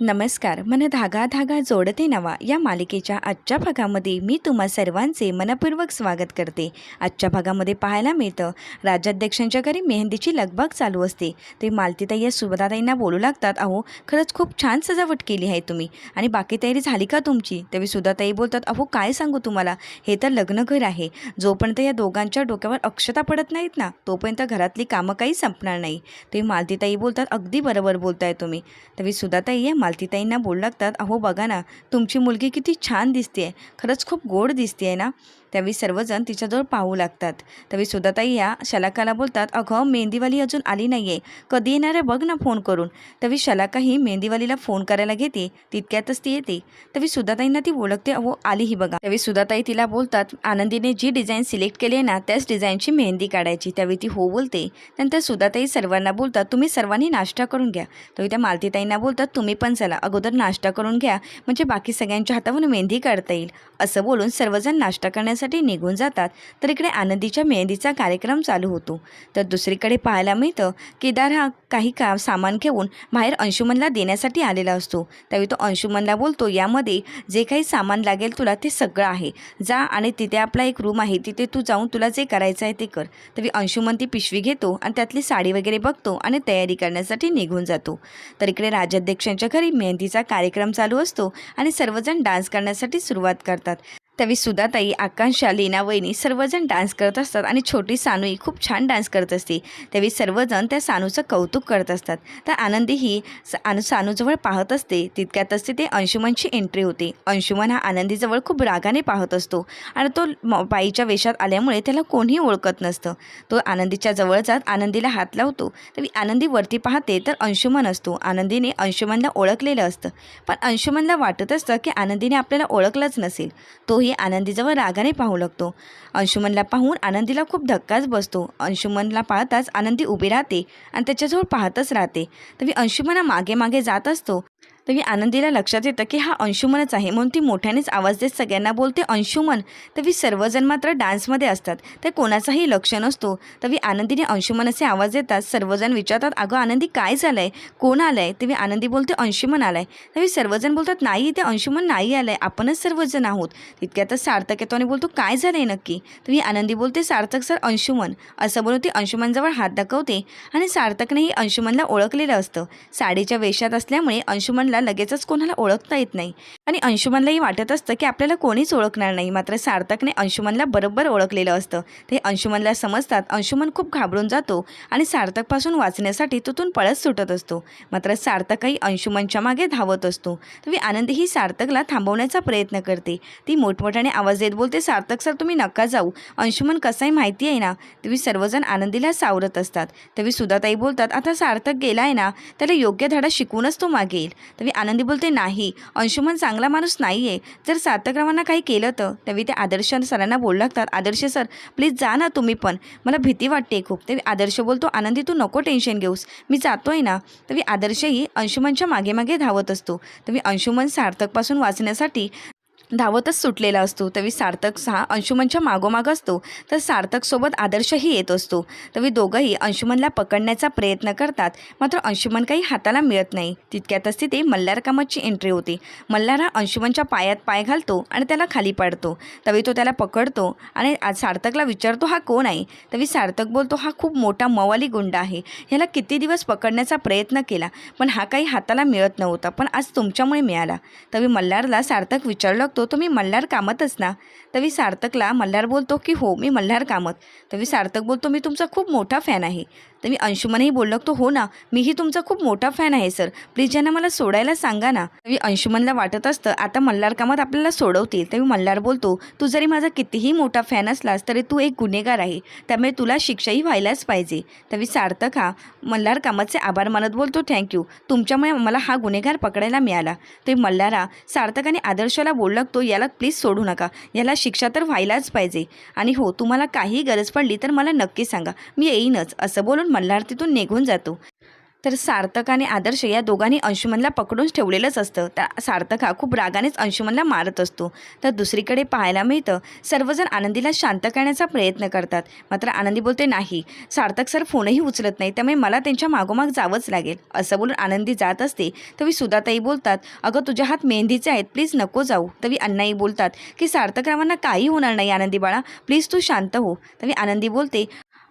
नमस्कार. मन धागा धागा जोडते नवा. या मालिकेच्या आजच्या भागामध्ये मी तुम्हा सर्वांचे मनपूर्वक स्वागत करते. आजच्या भागामध्ये पाहायला मिळतं राज्याध्यक्षांच्या घरी मेहंदीची लगबग चालू असते. ते मालतीताई या सुभदाताईंना बोलू लागतात अहो खरंच खूप छान सजावट केली आहे तुम्ही. आणि बाकी तयारी झाली का तुमची? तेव्हा सुधाताई बोलतात अहो काय सांगू तुम्हाला? हे तर लग्नघर आहे. जोपर्यंत या दोघांच्या डोक्यावर अक्षता पडत नाहीत ना तोपर्यंत घरातली कामं काही संपणार नाही. ते मालतीताई बोलतात अगदी बरोबर बोलताय तुम्ही. तेव्हा सुधाताई या मालतीताईंना बोलू लागतात अहो बघा ना तुमची मुलगी किती छान दिसते आहे खरंच खूप गोड दिसते आहे ना? त्यावेळी सर्वजण तिच्याजवळ पाहू लागतात. त्यावेळी सुधाताई ह्या शलाकाला बोलतात अगं मेहंदीवाली अजून आली नाही आहे कधी येणार आहे बघ ना फोन करून. त्यावेळी शलाका ही मेहंदीवालीला फोन करायला घेते तितक्यातच ती येते. त्यावेळी सुधाताईंना ती ओळखते अहो आली ही बघा. त्यावेळी सुधाताई तिला बोलतात आनंदीने जी डिझाईन सिलेक्ट केली आहे ना त्याच डिझाईनची मेहंदी काढायची. त्यावेळी ती हो बोलते. नंतर सुधाताई सर्वांना बोलतात तुम्ही सर्वांनी नाश्ता करून घ्या. त्यावेळी त्या मालतीताईंना बोलतात तुम्ही पण चला अगोदर नाश्ता करून घ्या म्हणजे बाकी सगळ्यांच्या हातावरून मेहंदी काढता येईल. असं बोलून सर्वजण नाश्ता करण्यासाठी निघून जातात. तर इकडे आनंदीच्या मेहंदीचा कार्यक्रम चालू होतो. तर दुसरीकडे पाहायला मिळतं केदार हा काही का सामान घेऊन बाहेर अंशुमनला देण्यासाठी आलेला असतो. त्यावेळी तो अंशुमनला बोलतो यामध्ये जे काही सामान लागेल तुला ते सगळं आहे. जा आणि तिथे आपला एक रूम आहे तिथे तू जाऊन तुला जे करायचं आहे ते कर. तरी अंशुमन ती पिशवी घेतो आणि त्यातली साडी वगैरे बघतो आणि तयारी करण्यासाठी निघून जातो. तर इकडे राजाध्यक्षांच्या घरी मेहंदीचा कार्यक्रम चालू असतो आणि सर्वजण डान्स करण्यासाठी सुरुवात करतात. त्यावेळी सुधाताई आकांक्षा लीना वहिनी सर्वजण डान्स करत असतात आणि छोटी सानूही खूप छान डान्स करत असते. त्यावेळी सर्वजण त्या सानूचं कौतुक करत असतात. तर आनंदी ही स- सानूजवळ पाहत असते. तितक्यातच तिथे अंशुमनची एंट्री होते. अंशुमन हा आनंदीजवळ खूप रागाने पाहत असतो आणि तो म- बाईच्या वेशात आल्यामुळे त्याला कोणीही ओळखत नसतं. तो आनंदीच्या जवळ जात आनंदीला हात लावतो. तरी आनंदी वरती पाहते तर अंशुमन असतो. आनंदीने अंशुमनला ओळखलेलं असतं. पण अंशुमनला वाटत असतं की आनंदीने आपल्याला ओळखलंच नसेल. तोही आनंदीजवळ रागाने पाहू लागतो. अंशुमनला पाहून आनंदीला खूप धक्काच बसतो. अंशुमनला पाहताच आनंदी उभी राहते आणि त्याच्याजवळ पाहतच राहते. तरी अंशुमना मागे मागे जात असतो. तरी आनंदीला लक्षात येतं की हा अंशुमनच आहे. म्हणून ती मोठ्यानेच आवाज देत सगळ्यांना बोलते अंशुमन तरी सर्वजण मात्र डान्समध्ये असतात. ते कोणाचाही लक्ष नसतो. तरी आनंदीने अंशुमन असे आवाज देतात. सर्वजण विचारतात अगं आनंदी काय झालं आहे कोण आलं आहे तेव्हा आनंदी बोलते अंशुमन आला आहे तरी सर्वजण बोलतात नाही ते अंशुमन नाही आलं आहे आपणच सर्वजण आहोत. तितक्यातच सार्थक येतो आणि बोलतो काय झालं आहे नक्की तुम्ही आनंदी बोलते सार्थक सर अंशुमन. असं बोलून ती अंशुमनजवळ हात दाखवते. आणि सार्थकनेही अंशुमनला ओळखलेलं असतं. साडीच्या वेशात असल्यामुळे अंशुमनला लगेचच कोणाला ओळखता येत नाही. आणि अंशुमनलाही वाटत असतं की आपल्याला कोणीच ओळखणार नाही. मात्र सार्थकने अंशुमनला बरोबर ओळखलेलं असतं. ते अंशुमनला समजतात अंशुमन खूप घाबरून जातो आणि सार्थकपासून वाचण्यासाठी तिथून पळत सुटत असतो. मात्र सार्थकही अंशुमनच्या मागे धावत असतो. तरी आनंदी ही सार्थकला थांबवण्याचा प्रयत्न करते. ती मोठमोठ्याने आवाज देत बोलते सार्थक सर तुम्ही नका जाऊ. अंशुमन कसाही माहिती आहे ना तुम्ही सर्वजण आनंदीला सावरत असतात. तरी सुधाताई बोलतात आता सार्थक गेला आहे ना? त्याला योग्य धडा शिकूनच तो मागे तर मी आनंदी बोलते नाही. अंशुमन चांगला माणूस नाही आहे जर सातक्रमांना काही केलं तर तेव्हा ते आदर्श सरांना बोलू लागतात. आदर्श सर प्लीज जा ना तुम्ही पण. मला भीती वाटते खूप. तेव्हा आदर्श बोलतो आनंदी तू नको टेन्शन घेऊस. मी जातोय ना. तेव्हा आदर्शही अंशुमनच्या मागे मागे धावत असतो. तेव्हा अंशुमन सार्थकपासून वाचण्यासाठी धावतच सुटलेला असतो. तवी सार्थक हा अंशुमनच्या मागोमाग असतो. तर सार्थकसोबत आदर्शही येत असतो. तवी दोघंही अंशुमनला पकडण्याचा प्रयत्न करतात. मात्र अंशुमन काही हाताला मिळत नाही. तितक्यातच तिथे मल्हारकामाची एंट्री होते. मल्हार हा अंशुमनच्या पायात पाय घालतो आणि त्याला खाली पाडतो. तवी तो त्याला पकडतो आणि आज सार्थकला विचारतो हा कोण आहे? तवी सार्थक बोलतो हा खूप मोठा मवाली गुंड आहे. ह्याला किती दिवस पकडण्याचा प्रयत्न केला पण हा काही हाताला मिळत नव्हता पण आज तुमच्यामुळे मिळाला. तवी मल्हारला सार्थक विचारलं विचारू तुम्ही मल्हार कामतच ना. तवी सार्थकला मल्हार बोलतो की हो मी मल्हार कामत. तवी सार्थक बोलतो मी तुमचा खूप मोठा फॅन आहे. तर मी अंशुमनही बोललो तो हो ना मीही तुमचा खूप मोठा फॅन आहे सर प्लीज यांना मला सोडायला सांगा ना. मी अंशुमनला वाटत असतं आता मल्हार कामात आपल्याला सोडवतील. मी मल्हार बोलतो तू जरी माझा कितीही मोठा फॅन असलास तरी तू एक गुन्हेगार आहे. त्यामुळे तुला शिक्षाही व्हायलाच पाहिजे. तर मी सार्थक हा मल्हार कामाचे आभार मानत बोलतो थँक्यू तुमच्यामुळे मला हा गुन्हेगार पकडायला मिळाला. ते मल्हारा सार्थक आणि आदर्शला बोललक तो याला प्लीज सोडू नका. याला शिक्षा तर व्हायलाच पाहिजे. आणि हो तुम्हाला काही गरज पडली तर मला नक्की सांगा. मी येईनच. असं बोलून मल्हार तिथून निघून जातो. तर सार्थक आणि आदर्श या दोघांनी अंशुमनला पकडून ठेवलेलंच असतं. तर सार्थक हा खूप रागानेच अंशुमनला मारत असतो. तर दुसरीकडे पाहायला मिळतं सर्वजण आनंदीला शांत करण्याचा प्रयत्न करतात. मात्र आनंदी बोलते नाही सार्थक सर फोनही उचलत नाही त्यामुळे मला त्यांच्या मागोमाग जावंच लागेल. असं बोलून आनंदी जात असते. तरी सुधाताई बोलतात अगं तुझ्या हात मेहंदीचे आहेत प्लीज नको जाऊ. तरी अण्णाई बोलतात की सार्थकरावांना काही होणार नाही आनंदी बाळा प्लीज तू शांत हो. तवी आनंदी बोलते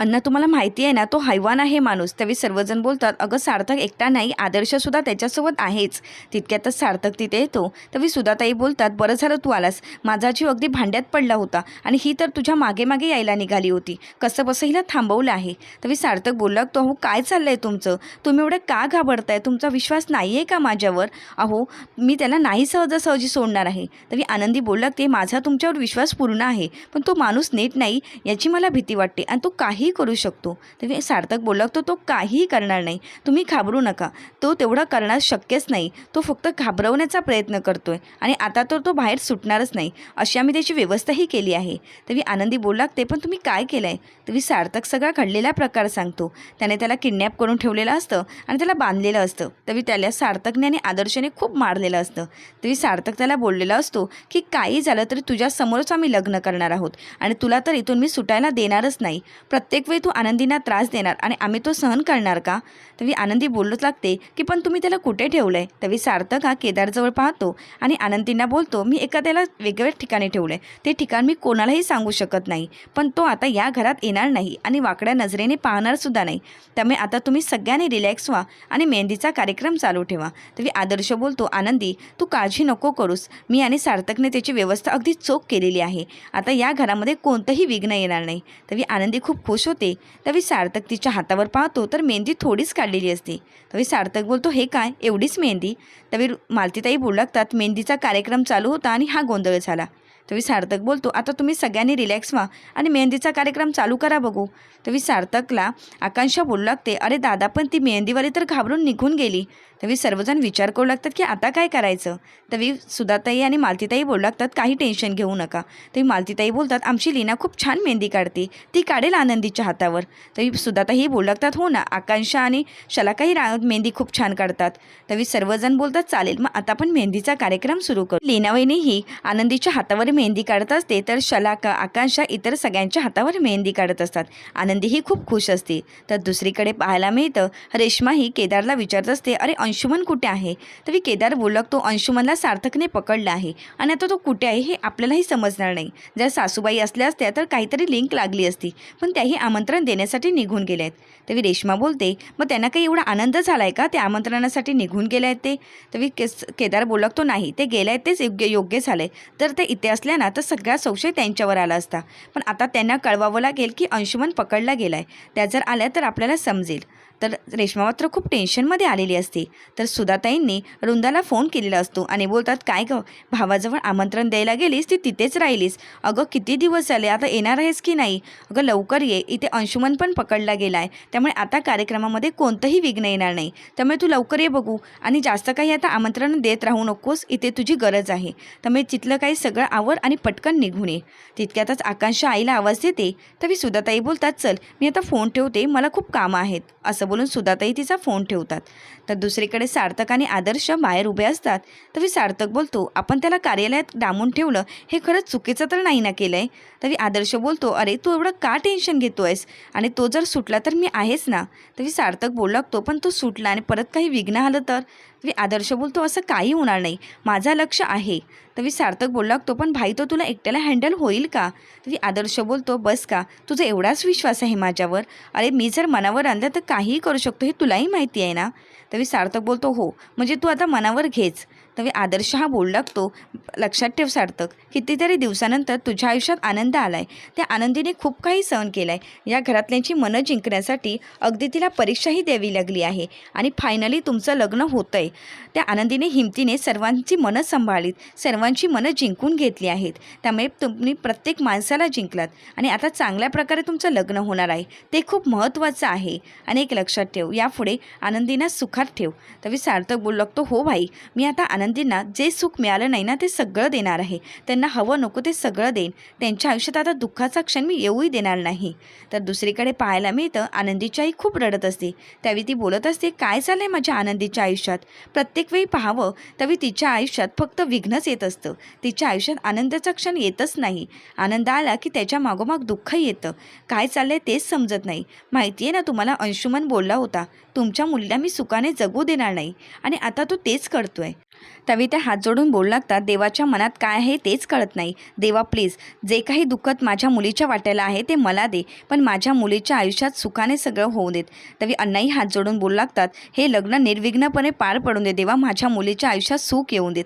अन्न तुम्हाला माहिती आहे ना तो हैवान आहे माणूस. त्यावेळी सर्वजण बोलतात अगं सार्थक एकटा नाही आदर्शसुद्धा त्याच्यासोबत आहेच. तितक्यातच सार्थक तिथे येतो. त्यावेळी सुधाताई बोलतात बरं झालं तू आलास. माझा जीव अगदी भांड्यात पडला होता आणि ही तर तुझ्या मागे मागे यायला निघाली होती. कसं बसं हिला थांबवलं आहे? त्यावेळी सार्थक बोलला तो अहो काय चाललं आहे तुमचं? तुम्ही एवढं का घाबरताय? तुमचा विश्वास नाही आहे का माझ्यावर? अहो मी त्याला नाही सहजासहजी सोडणार आहे. तरी आनंदी बोलला ते माझा तुमच्यावर विश्वास पूर्ण आहे पण तो माणूस नीट नाही याची मला भीती वाटते आणि तो काही काहीही करू शकतो. तरी सार्थक बोलला तर तो काहीही करणार नाही. तुम्ही घाबरू नका. तो तेवढं करणं शक्यच नाही. तो फक्त घाबरवण्याचा प्रयत्न करतोय आणि आता तर तो बाहेर सुटणारच नाही. अशी आम्ही त्याची व्यवस्थाही केली आहे. तरी आनंदी बोलला ते पण तुम्ही काय केलं आहे तरी सार्थक सगळा घडलेला प्रकार सांगतो. त्याने त्याला किडनॅप करून ठेवलेलं असतं आणि त्याला बांधलेलं असतं. तरी त्याला सार्थकने आणि आदर्शने खूप मारलेलं असतं. तरी सार्थक त्याला बोललेला असतो की काही झालं तरी तुझ्यासमोरच आम्ही लग्न करणार आहोत आणि तुला तर इथून मी सुटायला देणारच नाही. प्रत्येक प्रत्येक वेळी तू आनंदींना त्रास देणार आणि आम्ही तो सहन करणार का? तवी आनंदी बोलूच लागते की पण तुम्ही त्याला कुठे ठेवलं आहे तवी सार्थक हा केदारजवळ पाहतो आणि आनंदींना बोलतो मी एका त्याला वेगवेगळ्या ठिकाणी ठेवलं आहे ते ठिकाण मी कोणालाही सांगू शकत नाही. पण तो आता या घरात येणार नाही आणि वाकड्या नजरेने पाहणारसुद्धा नाही. त्यामुळे आता तुम्ही सगळ्यांनी रिलॅक्स व्हा आणि मेहंदीचा कार्यक्रम चालू ठेवा. तरी आदर्श बोलतो आनंदी तू काळजी नको करूस. मी आणि सार्थकने त्याची व्यवस्था अगदी चोख केलेली आहे. आता या घरामध्ये कोणतंही विघ्न येणार नाही. तरी आनंदी खूप खुश होते. तरी सार्थक तिच्या हातावर पाहतो तर मेहंदी थोडीच काढलेली असते. तवी सार्थक बोलतो हे काय? एवढीच मेहंदी? तरी मालतीताई बोलू लागतात मेहंदीचा कार्यक्रम चालू होता आणि हा गोंधळ झाला. तवी सार्थक बोलतो आता तुम्ही सगळ्यांनी रिलॅक्स व्हा आणि मेहंदीचा कार्यक्रम चालू करा बघू. तवी सार्थकला आकांक्षा बोलू लागते अरे दादा पण ती मेहंदीवाली तर घाबरून निघून गेली. तरी सर्वजण विचार करू लागतात की आता काय करायचं? तवी सुधाताई आणि मालतीताई बोलू लागतात काही टेन्शन घेऊ नका. तरी मालतीताई बोलतात आमची लीना खूप छान मेहंदी काढते ती काढेल आनंदीच्या हातावर. तरी सुधाताई बोलू लागतात हो ना आकांक्षा आणि शलाकाही रा मेहंदी खूप छान काढतात. तरी सर्वजण बोलतात चालेल मग आता पण मेहंदीचा कार्यक्रम सुरू करू. लीनावहिनीही आनंदीच्या हातावर मेहंदी काढत असते तर शलाका आकांक्षा इतर सगळ्यांच्या हातावर मेहंदी काढत असतात. आनंदीही खूप खुश असते. तर दुसरीकडे पाहायला मिळतं रेश्माही केदारला विचारत असते अरे अंशुमन कुठे आहे? तरी केदार बोलक तो अंशुमनला सार्थकने पकडला आहे आणि आता तो कुठे आहे हे आपल्यालाही समजणार नाही. जर सासूबाई असल्या असत्या तर काहीतरी लिंक लागली असती पण त्याही आमंत्रण देण्यासाठी निघून गेले आहेत तरी रेश्मा बोलते मग त्यांना काही एवढा आनंद झाला आहे का? त्या आमंत्रणासाठी निघून गेले आहेत ते. तरी केस केदार बोलक तो नाही ते गेले आहेत तेच योग्य योग्य झाले तर ते इतिहास असल्या ना तर सगळा संशय त्यांच्यावर आला असता. पण आता त्यांना कळवावं लागेल की अंशुमन पकडला गेला आहे त्या जर आल्या तर आपल्याला समजेल. तर रेश्मा मात्र खूप टेन्शनमध्ये आलेली असते. तर सुधाताईंनी वृंदाला फोन केलेला असतो आणि बोलतात काय गं भावाजवळ आमंत्रण द्यायला गेलीस ती तिथेच राहिलीस. अगं किती दिवस झाले आता येणार आहेस की नाही? अगं लवकर ये इथे अंशुमन पण पकडला गेला आहे त्यामुळे आता कार्यक्रमामध्ये कोणतंही विघ्न येणार नाही. त्यामुळे तू लवकर ये बघू. आणि जास्त काही आता आमंत्रण देत राहू नकोस इथे तुझी गरज आहे. त्यामुळे तिथलं काही सगळं आवर आणि पटकन निघून ये तितक्यातच आकांक्षा आईला आवाज देते तरी सुधाताई बोलतात चल मी आता फोन ठेवते मला खूप कामं आहेत. असं बोलून सुधाताई तिचा फोन ठेवतात. तर दुसरीकडे सार्थक आणि आदर्श बाहेर उभे असतात. तरी सार्थक बोलतो आपण त्याला कार्यालयात डांबून ठेवलं हे खरंच चुकीचं तर नाही ना केलं आहे तरी आदर्श बोलतो अरे तू एवढं का टेन्शन घेतो आहेस आणि तो जर सुटला तर मी आहेच ना? तरी सार्थक बोलू लागतो पण तो सुटला आणि परत काही विघ्न आलं तर? तरी आदर्श बोलतो असं काही होणार नाही. माझा लक्ष आहे. तरी सार्थक बोलला लागतो पण भाई तो तुला एकट्याला हँडल होईल का? तरी आदर्श बोलतो बस का? तुझा एवढाच विश्वास आहे माझ्यावर. अरे मी जर मनावर आणलं तर काहीही करू शकतो हे तुलाही माहिती आहे ना? तरी सार्थक बोलतो हो. म्हणजे तू आता मनावर घेच. तवे आदर्श हा बोलू लागतो लक्षात ठेव सार्थक कितीतरी दिवसानंतर तुझ्या आयुष्यात आनंद आला आहे त्या आनंदीने खूप काही सहन केलं आहे या घरातल्यांची मनं जिंकण्यासाठी अगदी तिला परीक्षाही द्यावी लागली आहे आणि फायनली तुमचं लग्न होतं आहे त्या आनंदीने हिमतीने सर्वांची मनं सांभाळलीत. सर्वांची मनं जिंकून घेतली आहेत. त्यामुळे तुम्ही प्रत्येक माणसाला जिंकलात. आणि आता चांगल्या प्रकारे तुमचं लग्न होणार आहे. ते खूप महत्त्वाचं आहे. आणि एक लक्षात ठेव यापुढे आनंदीना सुखात ठेव. तरी सार्थक बोलू लागतो हो भाई मी आता आनंदींना जे सुख मिळालं नाही ना ते सगळं देणार आहे. त्यांना हवं नको ते सगळं देईन. त्यांच्या आयुष्यात आता दुःखाचा क्षण मी येऊही देणार नाही. तर दुसरीकडे पाहायला मिळतं आनंदीच्याही खूप रडत असते. त्यावेळी ती बोलत असते काय चाललं आहे माझ्या आनंदीच्या आयुष्यात? प्रत्येक वेळी पाहावं त्यावेळी तिच्या आयुष्यात फक्त विघ्नच येत असतं. तिच्या आयुष्यात आनंदाचा क्षण येतच नाही. आनंद आला की त्याच्या मागोमाग दुःख येतं. काय चाललंय तेच समजत नाही. माहिती आहे ना तुम्हाला अंशुमन बोलला होता तुमच्या मुलीला मी सुखाने जगू देणार नाही. आणि आता तो तेच करतोय. त्यावेळी त्या हात जोडून बोलू लागतात देवाच्या मनात काय आहे तेच कळत नाही. देवा प्लीज जे काही दुःखत माझ्या मुलीच्या वाट्याला आहे ते मला दे पण माझ्या मुलीच्या आयुष्यात सुखाने सगळं होऊ देत. त्यावेळी अण्णाही हात जोडून बोलू लागतात हे लग्न निर्विघ्नपणे पार पडून दे देवा माझ्या मुलीच्या आयुष्यात सुख येऊन देत.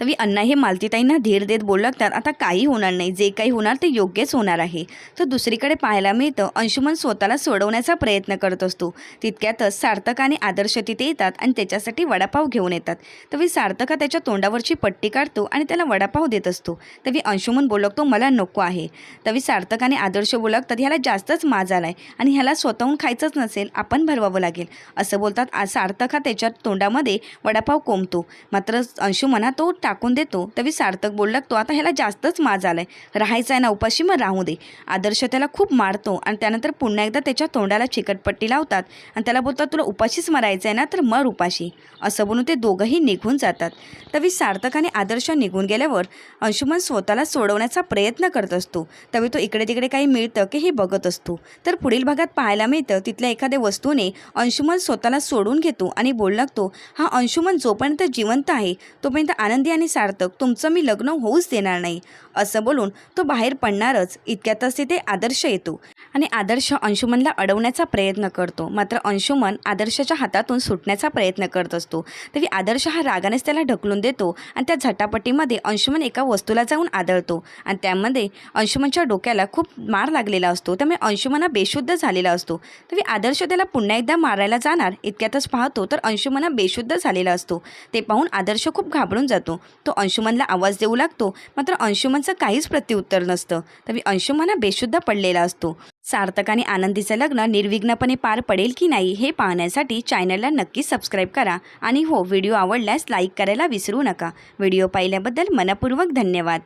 तवी अण्णा हे मालतीताईंना धीर देत बोलू लागतात आता काही होणार नाही जे काही होणार ते योग्यच होणार आहे. तर दुसरीकडे पाहायला मिळतं अंशुमन स्वतःला सोडवण्याचा प्रयत्न करत असतो. तितक्यातच सार्थक आणि आदर्श तिथे येतात आणि त्याच्यासाठी वडापाव घेऊन येतात. त्यावेळी सार्थका त्याच्या तोंडावरची पट्टी काढतो आणि त्याला वडापाव देत असतो. तवी अंशुमन बोलवतो मला नको आहे. तवी सार्थकाने आदर्श बोलवतात ह्याला जास्तच माज आलाय आणि ह्याला स्वतःहून खायचंच नसेल आपण भरवावं लागेल. असं बोलतात आ सार्थक हा त्याच्या तोंडामध्ये वडापाव कोंबतो मात्र अंशुमना तो टाकून देतो. तवी सार्थक बोलू लागतो आता ह्याला जास्तच माज आलाय. राहायचं आहे ना उपाशी मग राहू दे. आदर्श त्याला खूप मारतो आणि त्यानंतर पुन्हा एकदा त्याच्या तोंडाला चिकटपट्टी लावतात आणि त्याला बोलतात तुला उपाशीच मरायचं आहे ना तर मर उपाशी. असं बोलून ते दोघंही निघून जातात. तवी सार्थक आणि आदर्श निघून गेल्यावर अंशुमन स्वतःला सोडवण्याचा प्रयत्न करत असतो. तवी तो इकडे तिकडे काही मिळतं की हे बघत असतो. तर पुढील भागात पाहायला मिळतं तिथल्या एखाद्या वस्तूने अंशुमन स्वतःला सोडून घेतो आणि बोलू लागतो हा अंशुमन जोपर्यंत जिवंत आहे तोपर्यंत आनंदी आणि सार्थक तुमचं मी लग्न होऊच देणार नाही. असं बोलून तो बाहेर पडणारच. इतक्यातच तिथे आदर्श येतो. आणि आदर्श अंशुमनला अडवण्याचा प्रयत्न करतो. मात्र अंशुमन आदर्शाच्या हातातून सुटण्याचा प्रयत्न करत असतो. तरी आदर्श हा रागानेच त्याला ढकलून देतो आणि त्या झटापटीमध्ये अंशुमन एका वस्तूला जाऊन आदळतो. आणि त्यामध्ये अंशुमनच्या डोक्याला खूप मार लागलेला असतो. त्यामुळे अंशुमन हा बेशुद्ध झालेला असतो. तरी आदर्श त्याला पुन्हा एकदा मारायला जाणार इतक्यातच पाहतो तर अंशुमन हा बेशुद्ध झालेला असतो. ते पाहून आदर्श खूप घाबरून जातो. तो अंशुमनला आवाज देऊ लागतो. मात्र अंशुमनचं काहीच प्रत्युत्तर नसतं. तरी अंशुमना बेशुद्ध पडलेला असतो. सार्थक आणि आनंदीचं लग्न निर्विघ्नपणे पार पडेल की नाही हे पाहण्यासाठी चॅनलला नक्की सबस्क्राईब करा. आणि हो व्हिडिओ आवडल्यास लाईक करायला विसरू नका. व्हिडिओ पाहिल्याबद्दल मनपूर्वक धन्यवाद.